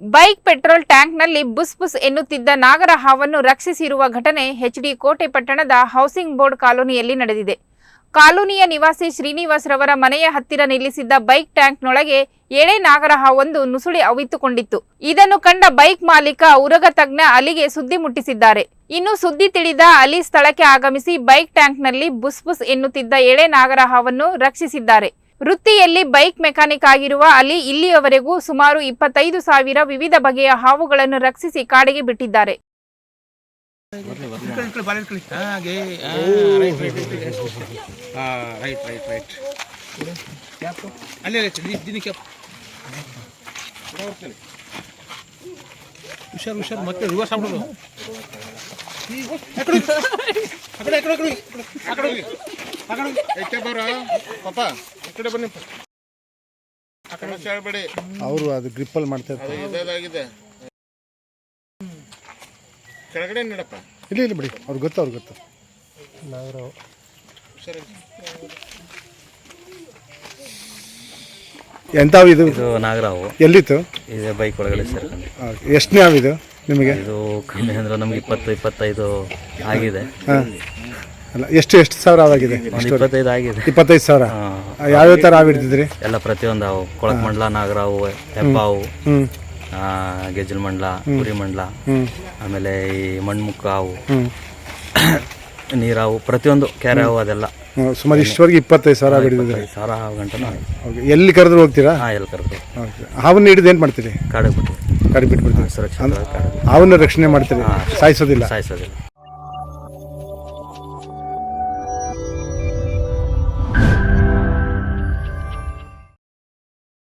Bike, petrol ಟ್ಯಾಂಕ್ನಲ್ಲಿ ಬುಸ್ ಬುಸ್ ಎನ್ನುತ್ತಿದ್ದ ನಾಗರ ಹಾವನ್ನು ರಕ್ಷಿಸಿರುವ ಘಟನೆ HD ಕೋಟೆ ಪಟ್ಟಣದ ಹೌಸಿಂಗ್ ಬೋರ್ಡ್ ಕಾಲೋನಿಯಲ್ಲಿ ನಡೆದಿದೆ. ಕಾಲೋನಿಯ ನಿವಾಸಿ ಶ್ರೀನಿವಾಸ್ ರವರ ಮನೆಯ ಹತ್ತಿರ ನಿಲ್ಲಿಸಿದ್ದ ಬೈಕ್ ಟ್ಯಾಂಕ್ನೊಳಗೆ ಎಳೆ ನಾಗರ ಹಾವೊಂದು ನುಸುಳಿ ಅವಿತುಕೊಂಡಿತ್ತು. ಇದನ್ನು ಕಂಡ ಬೈಕ್ ಮಾಲೀಕ ಉರಗ ತಜ್ಞ ಅಲಿಗೆ ಸುದ್ದಿ ಮುಟ್ಟಿಸಿದ್ದಾರೆ. ಇನ್ನು ಸುದ್ದಿ ತಿಳಿದ ಅಲಿ ಸ್ಥಳಕ್ಕೆ ಆಗಮಿಸಿ ಬೈಕ್ ಟ್ಯಾಂಕ್ನಲ್ಲಿ ಬುಸ್ ಬುಸ್ ಎನ್ನುತ್ತಿದ್ದ ಎಳೆ ನಾಗರ ಹಾವನ್ನು ರಕ್ಷಿಸಿದ್ದಾರೆ. ವೃತ್ತಿಯಲ್ಲಿ ಬೈಕ್ ಮೆಕ್ಯಾನಿಕ್ ಆಗಿರುವ ಅಲಿ ಇಲ್ಲಿಯವರೆಗೂ ಸುಮಾರು ಇಪ್ಪತ್ತೈದು ಸಾವಿರ ವಿವಿಧ ಬಗೆಯ ಹಾವುಗಳನ್ನು ರಕ್ಷಿಸಿ ಕಾಡಿಗೆ ಬಿಟ್ಟಿದ್ದಾರೆ. ಅಲ್ಲೇ ಹುಷಾರು ಹುಷಾರು ಮತ್ತೆ ರಿವರ್ಸ್ ಆಗ್ಬಿಡೋದು ಪಾಪ ಈ ಕಡೆ ಬನ್ನಿ. ಆ ಕಡೆ ಅವರು ಅದು ಗ್ರಿಪ್ಪಲ್ಲಿ ಮಾಡ್ತಾ ಅದು ಇರ್ತಾರೆ ಇದಾಗಿದೆ. ಕೆಳಗಡೆ ನಡಪ್ಪ. ಇಲ್ಲ ಇಲ್ಲ ಬಿಡಿ. ಅವ್ರಿಗೆ ಗೊತ್ತು ಅವ್ರಿಗೆ ಗೊತ್ತು. ಹುಷಾರಾಗಿ ಎಂಥವು ಇದು? ಇದು ನಾಗರಾವು ಎಲ್ಲಿತ್ತು? ಇದೆ ಬೈಕ್ ಒಳಗಡೆ ಸೇರ್ಕೊಂಡು ಎಷ್ಟನೇ ಹಾವು ಇದು ನಿಮಗೆ? ಇದು ಕಮ್ಮಿ ಅಂದ್ರೆ ನಮ್ಗೆ ಇಪ್ಪತ್ತು ಇಪ್ಪತ್ತೈದು ಆಗಿದೆ. ಹಾಂ. ಅಲ್ಲ ಎಷ್ಟು ಎಷ್ಟು ಸಾವಿರ ಆಗಿದೆ ಒಂದು ಇಪ್ಪತ್ತೈದು ಆಗಿದೆ. ಇಪ್ಪತ್ತೈದು ಸಾವಿರ? ಯಾವ ಯಾವ್ಯಾವ ಥರ ಹಾವು ಹಿಡಿದಿದ್ರಿ? ಎಲ್ಲ ಪ್ರತಿಯೊಂದು ಅವು ಕೊಳಕ್ ಮಂಡಲ ನಾಗರಾವು ಹೆಬ್ಬಾವು ಗೆಜಲ್ ಗೆಜ್ಜಲ್ ಮಂಡಲ ಕುರಿ ಮಂಡಲ ಆಮೇಲೆ ಈ ಮಣ್ಮುಕ್ಕ ಹಾವು ನೀರಾವು ಪ್ರತಿಯೊಂದು ಕೆರೆ ಹಾವು ಅದೆಲ್ಲ. ಸುಮಾರು ಇಷ್ಟವರೆಗೆ ಇಪ್ಪತ್ತೈದು ಸಾವಿರ ಹಿಡಿದಿದ್ರಿ. ಸಾವಿರ ಹಾವು ಗಂಟೆ ಎಲ್ಲಿ ಕರೆದ್ರು ಹೋಗ್ತೀರಾ? ಹಾಂ ಎಲ್ಲಿ ಕರೆದ್ರು ಹಾವನ್ನ ಹಿಡಿದು ಏನು ಮಾಡ್ತೀರಿ? ಕಾಡಿಗೆ ಬಿಟ್ಟು ಕಾಡಿಗೆ ಬಿಟ್ಬಿಡ್ತೀರಿ? ಬಿಡ್ತೀವಿ. ಹಾವನ್ನು ರಕ್ಷಣೆ ಮಾಡ್ತೀರಿ? ಸಾಯಿಸೋದಿಲ್ಲ? ಸಾಯಿಸೋದಿಲ್ಲ.